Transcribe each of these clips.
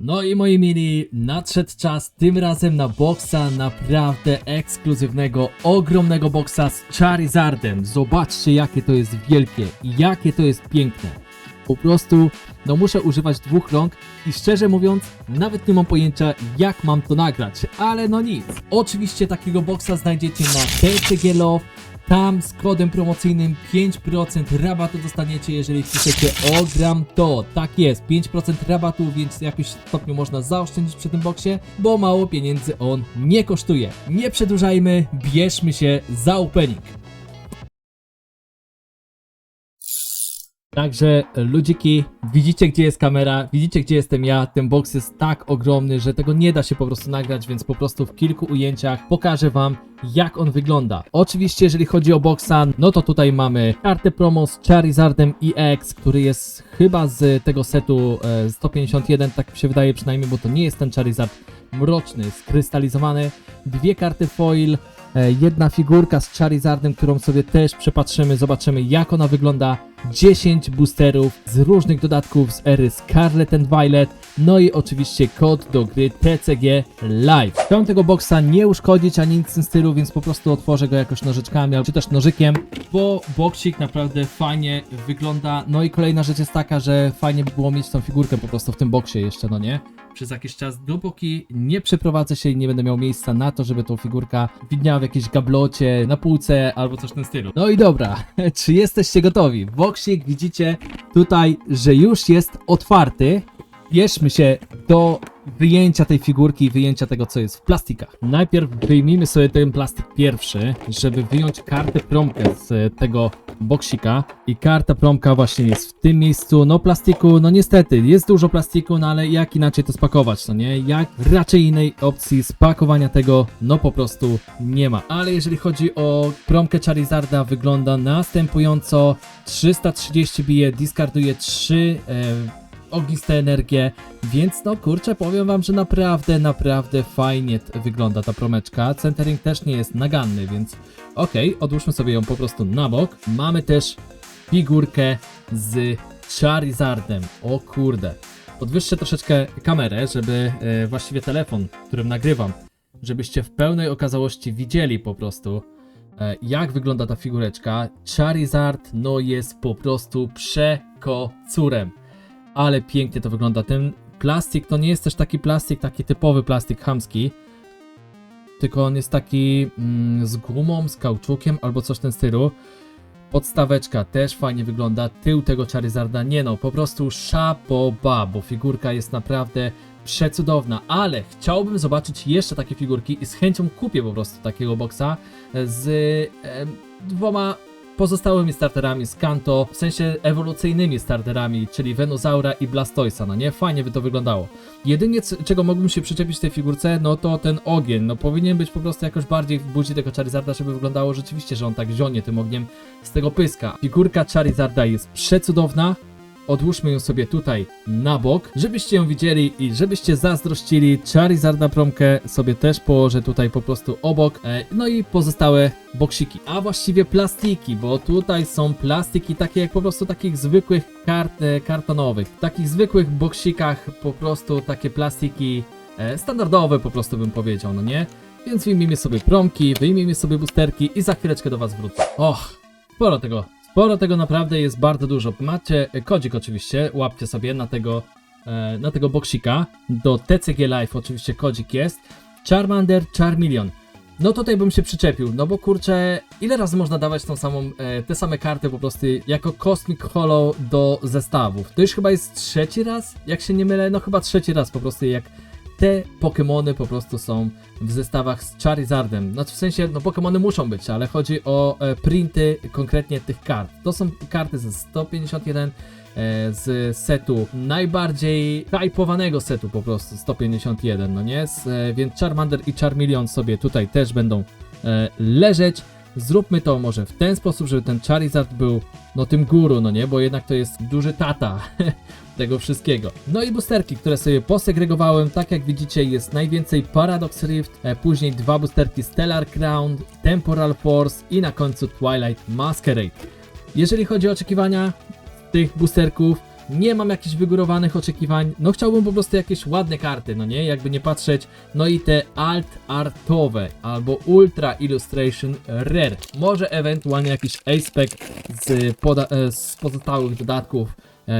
No i moi mili, nadszedł czas tym razem na boksa naprawdę ekskluzywnego, ogromnego boksa z Charizardem. Zobaczcie jakie to jest wielkie i jakie to jest piękne. Po prostu, no muszę używać dwóch rąk i szczerze mówiąc, nawet nie mam pojęcia jak mam to nagrać, ale no nic. Oczywiście takiego boksa znajdziecie na TCG Love, tam z kodem promocyjnym 5% rabatu dostaniecie, jeżeli wpiszecie ogram to. Tak jest, 5% rabatu, więc w jakimś stopniu można zaoszczędzić przy tym boksie, bo mało pieniędzy on nie kosztuje. Nie przedłużajmy, bierzmy się za opening. Także ludziki, widzicie gdzie jest kamera, widzicie gdzie jestem ja, ten box jest tak ogromny, że tego nie da się po prostu nagrać, więc po prostu w kilku ujęciach pokażę wam jak on wygląda. Oczywiście jeżeli chodzi o boxa, no to tutaj mamy kartę promo z Charizardem EX, który jest chyba z tego setu e, 151, tak mi się wydaje przynajmniej, bo to nie jest ten Charizard mroczny, skrystalizowany. Dwie karty foil, e, jedna figurka z Charizardem, którą sobie też przepatrzymy, zobaczymy jak ona wygląda. 10 boosterów z różnych dodatków z ery Scarlet and Violet, no i oczywiście kod do gry TCG Live. Chciałem tego boxa nie uszkodzić ani nic w tym stylu, więc po prostu otworzę go jakoś nożyczkami, czy też nożykiem, bo boksik naprawdę fajnie wygląda. No i kolejna rzecz jest taka, że fajnie by było mieć tą figurkę po prostu w tym boksie jeszcze, no nie? Przez jakiś czas, dopóki nie przeprowadzę się i nie będę miał miejsca na to, żeby tą figurka widniała w jakiejś gablocie, na półce albo coś w tym stylu. No i dobra, czy jesteście gotowi? Boksik widzicie tutaj, że już jest otwarty. Bierzmy się do wyjęcia tej figurki i wyjęcia tego, co jest w plastikach. Najpierw wyjmijmy sobie ten plastik pierwszy, żeby wyjąć kartę promkę z tego boksika. I karta promka właśnie jest w tym miejscu. No plastiku, no niestety, jest dużo plastiku, no ale jak inaczej to spakować, no nie? Jak raczej innej opcji spakowania tego, no po prostu nie ma. Ale jeżeli chodzi o promkę Charizarda, wygląda następująco. 330 bije, discarduje 3 e, ogniste energie, więc no kurczę, powiem wam, że naprawdę, naprawdę fajnie wygląda ta promeczka. Centering też nie jest naganny, więc okej, odłóżmy sobie ją po prostu na bok. Mamy też figurkę z Charizardem. O kurde. Podwyższę troszeczkę kamerę, żeby e, właściwie telefon, którym nagrywam, żebyście w pełnej okazałości widzieli po prostu e, jak wygląda ta figureczka. Charizard no jest po prostu przekocurem ale pięknie to wygląda. Ten plastik to nie jest też taki plastik, taki typowy plastik chamski, tylko on jest taki mm, z gumą, z kauczukiem albo coś w tym stylu. Podstaweczka też fajnie wygląda, tył tego Charizarda nie no, po prostu szapoba, bo figurka jest naprawdę przecudowna, ale chciałbym zobaczyć jeszcze takie figurki i z chęcią kupię po prostu takiego boxa z e, dwoma pozostałymi starterami z Kanto, w sensie ewolucyjnymi starterami, czyli Venusaura i Blastoisa, no nie? Fajnie by to wyglądało. Jedynie czego mógłbym się przyczepić tej figurce, no to ten ogień, no powinien być po prostu jakoś bardziej w budzi tego Charizarda, żeby wyglądało rzeczywiście, że on tak zionie tym ogniem z tego pyska. Figurka Charizarda jest przecudowna, Odłóżmy ją sobie tutaj na bok, żebyście ją widzieli i żebyście zazdrościli. Charizarda promkę sobie też położę tutaj po prostu obok. E, No i pozostałe boksiki, a właściwie plastiki, bo tutaj są plastiki takie jak po prostu takich zwykłych kart e, kartonowych. W takich zwykłych boksikach po prostu takie plastiki e, standardowe po prostu bym powiedział, no nie? Więc wyjmijmy sobie promki, wyjmijmy sobie boosterki i za chwileczkę do was wrócę. Och, sporo tego Sporo tego naprawdę jest bardzo dużo. Macie kodzik oczywiście, łapcie sobie na tego, e, na tego boksika. Do TCG Live oczywiście kodzik jest. Charmander, Charmeleon. No tutaj bym się przyczepił, no bo kurczę, ile razy można dawać tą samą, e, te same karty po prostu jako Cosmic Hollow do zestawów? To już chyba jest trzeci raz, jak się nie mylę, no chyba trzeci raz po prostu jak te Pokémony po prostu są w zestawach z Charizardem. Znaczy w sensie, no Pokémony muszą być, ale chodzi o e, printy konkretnie tych kart. To są karty ze 151 e, z setu najbardziej hypowanego setu po prostu 151, no nie? Z, e, więc Charmander i Charmeleon sobie tutaj też będą e, leżeć. Zróbmy to może w ten sposób, żeby ten Charizard był no tym guru, no nie? Bo jednak to jest duży tata tego wszystkiego. No i boosterki, które sobie posegregowałem, tak jak widzicie jest najwięcej Paradox Rift, e, później dwa boosterki Stellar Crown, Temporal Force i na końcu Twilight Masquerade. Jeżeli chodzi o oczekiwania tych boosterków, nie mam jakichś wygórowanych oczekiwań, no chciałbym po prostu jakieś ładne karty, no nie, jakby nie patrzeć, no i te alt artowe, albo ultra illustration rare, może ewentualnie jakiś aspect z, e, z pozostałych dodatków,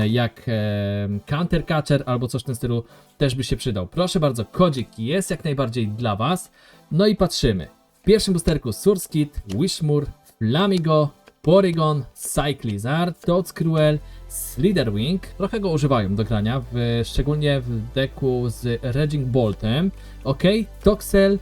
jak e, Counter Catcher albo coś w tym stylu, też by się przydał. Proszę bardzo, kodzik jest jak najbardziej dla Was, no i patrzymy. W pierwszym boosterku Surskit, Wishmur, Flamigo, Porygon, Cyclizar, Toadscruel, Slitherwing. Trochę go używają do grania, w, szczególnie w deku z Raging Boltem. Ok, Toxel,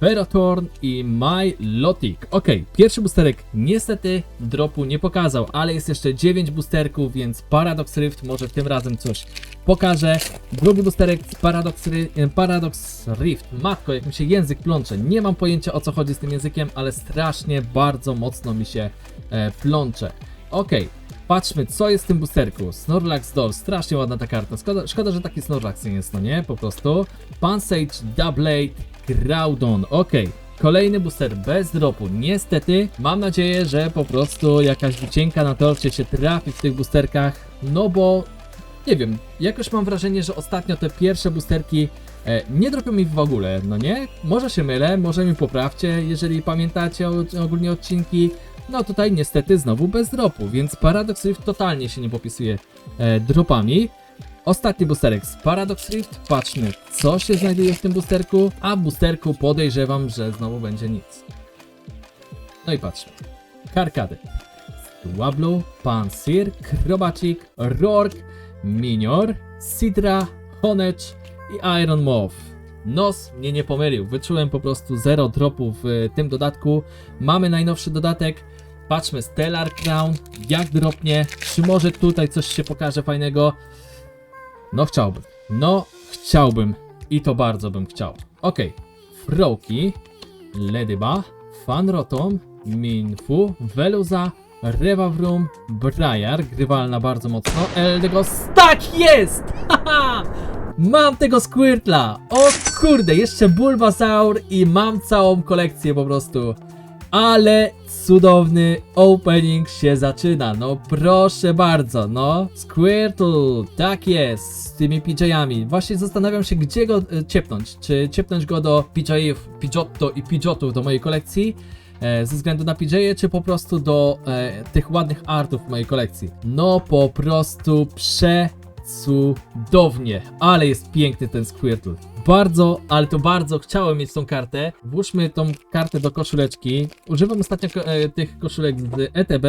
Ferrothorn i My Lotic. Ok, pierwszy boosterek niestety dropu nie pokazał, ale jest jeszcze 9 boosterków, więc Paradox Rift może tym razem coś pokaże. Drugi boosterek Paradox, Paradox Rift. Matko, jak mi się język plącze. Nie mam pojęcia o co chodzi z tym językiem, ale strasznie bardzo mocno mi się e, plącze. Ok, patrzmy co jest w tym boosterku. Snorlax Doll, strasznie ładna ta karta. Szkoda, szkoda że taki Snorlax nie jest, no nie? Po prostu. Pansage, Doublade, Groudon. Ok. Kolejny booster bez dropu. Niestety, mam nadzieję, że po prostu jakaś wycienka na torcie się trafi w tych boosterkach. No bo nie wiem, jakoś mam wrażenie, że ostatnio te pierwsze boosterki e, nie dropią mi w ogóle, no nie? Może się mylę, może mi poprawcie, jeżeli pamiętacie ogólnie odcinki. No tutaj niestety znowu bez dropu, więc Paradox Rift totalnie się nie popisuje e, dropami. Ostatni boosterek z Paradox Rift, patrzmy co się znajduje w tym boosterku, a boosterku podejrzewam, że znowu będzie nic. No i patrzmy. Karkady. Swablu, Pansir, Krobacik, Rourke, Minior, Sidra, Honedge i Iron Moth. Nos mnie nie pomylił, wyczułem po prostu zero dropów w tym dodatku. Mamy najnowszy dodatek, patrzmy Stellar Crown, jak dropnie, czy może tutaj coś się pokaże fajnego. No chciałbym, no chciałbym i to bardzo bym chciał. Okej, Froki, Ledyba, Fanrotom, Minfu, Veluza, Revavrum, Briar, grywalna bardzo mocno, Eldegos, tak jest! Haha! Mam tego Squirtla! O kurde, jeszcze Bulbasaur i mam całą kolekcję po prostu. Ale cudowny opening się zaczyna, no proszę bardzo, no. Squirtle, tak jest, z tymi PJ-ami. Właśnie zastanawiam się, gdzie go e, ciepnąć. Czy ciepnąć go do PJ-ów, Pidgeotto i Pidgeotów do mojej kolekcji, e, ze względu na PJ-e, czy po prostu do e, tych ładnych artów w mojej kolekcji. No po prostu przecudownie, ale jest piękny ten Squirtle. Bardzo, ale to bardzo chciałem mieć tą kartę. Włóżmy tą kartę do koszuleczki. Używam ostatnio e, tych koszulek z ETB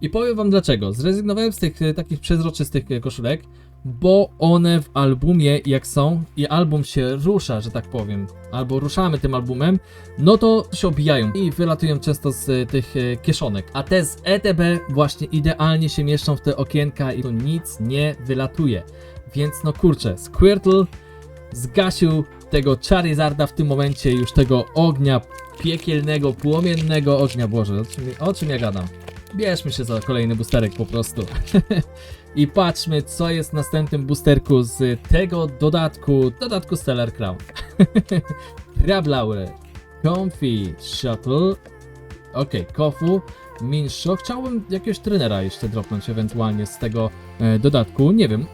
i powiem wam dlaczego. Zrezygnowałem z tych e, takich przezroczystych e, koszulek, bo one w albumie jak są i album się rusza, że tak powiem, albo ruszamy tym albumem, no to się obijają i wylatują często z e, tych e, kieszonek. A te z ETB właśnie idealnie się mieszczą w te okienka i tu nic nie wylatuje. Więc no kurczę, Squirtle zgasił tego Charizarda w tym momencie, już tego ognia piekielnego, płomiennego ognia. Boże, o czym, o czym ja gadam? Bierzmy się za kolejny boosterek po prostu. I patrzmy, co jest w następnym boosterku z tego dodatku, dodatku Stellar Crown. Grablauer, Comfy, Shuttle, Okej, Kofu, Minsho. Chciałbym jakiegoś trenera jeszcze dropnąć ewentualnie z tego e, dodatku. Nie wiem.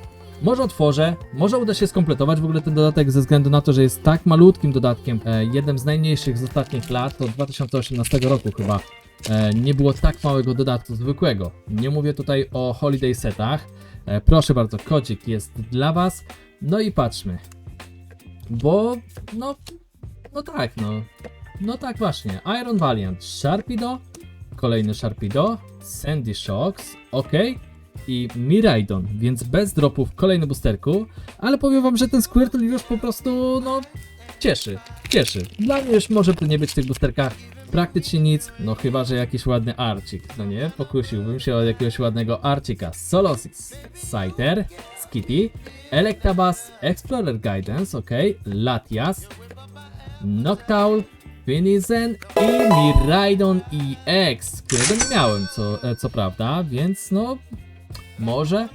Może otworzę, może uda się skompletować w ogóle ten dodatek ze względu na to, że jest tak malutkim dodatkiem. E, jednym z najmniejszych z ostatnich lat, od 2018 roku chyba. E, nie było tak małego dodatku zwykłego. Nie mówię tutaj o holiday setach. E, proszę bardzo, kodzik jest dla Was. No i patrzmy. Bo, no, no tak, no. No tak właśnie. Iron Valiant, Sharpedo, kolejny Sharpedo, Sandy Shocks, ok. I Miraidon, więc bez dropów kolejny boosterku, ale powiem wam, że ten Squirtle już po prostu, no, cieszy, cieszy. Dla mnie już może nie być w tych boosterkach praktycznie nic, no chyba, że jakiś ładny Arcik, no nie? Pokusiłbym się o jakiegoś ładnego Arcika. Solosis, Scyther, Skitty, Electabuzz, Explorer Guidance, ok. Latias, Noctowl, Finizen i Miraidon EX, którego nie miałem, co, e, co prawda, więc no, może,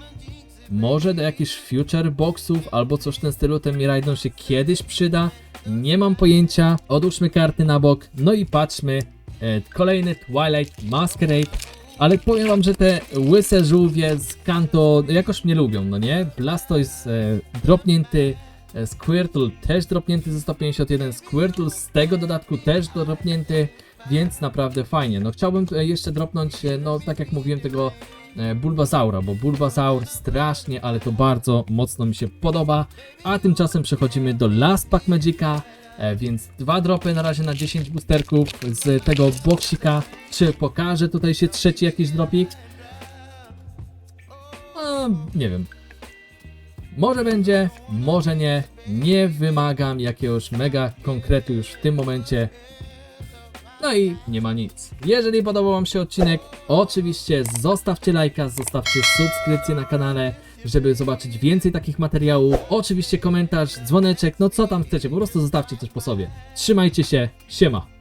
może do jakichś future boxów albo coś w ten stylu ten Miraidon się kiedyś przyda, nie mam pojęcia, odłóżmy karty na bok, no i patrzmy, e, kolejny Twilight Masquerade, Ale powiem wam, że te łyse żółwie z Kanto jakoś mnie lubią, no nie? Blastoise e, dropnięty, e, Squirtle też dropnięty ze 151, Squirtle z tego dodatku też dropnięty, więc naprawdę fajnie. No chciałbym jeszcze dropnąć, no tak jak mówiłem, tego Bulbasaura, bo Bulbasaur strasznie, ale to bardzo mocno mi się podoba. A tymczasem przechodzimy do Last Pack Magica, e, więc dwa dropy na razie na 10 boosterków z tego boksika. Czy pokaże tutaj się trzeci jakiś dropik? No, nie wiem. Może będzie, może nie. Nie wymagam jakiegoś mega konkretu już w tym momencie. No i nie ma nic. Jeżeli podobał Wam się odcinek, oczywiście zostawcie lajka, zostawcie subskrypcję na kanale, żeby zobaczyć więcej takich materiałów. Oczywiście komentarz, dzwoneczek, no co tam chcecie, po prostu zostawcie coś po sobie. Trzymajcie się, siema.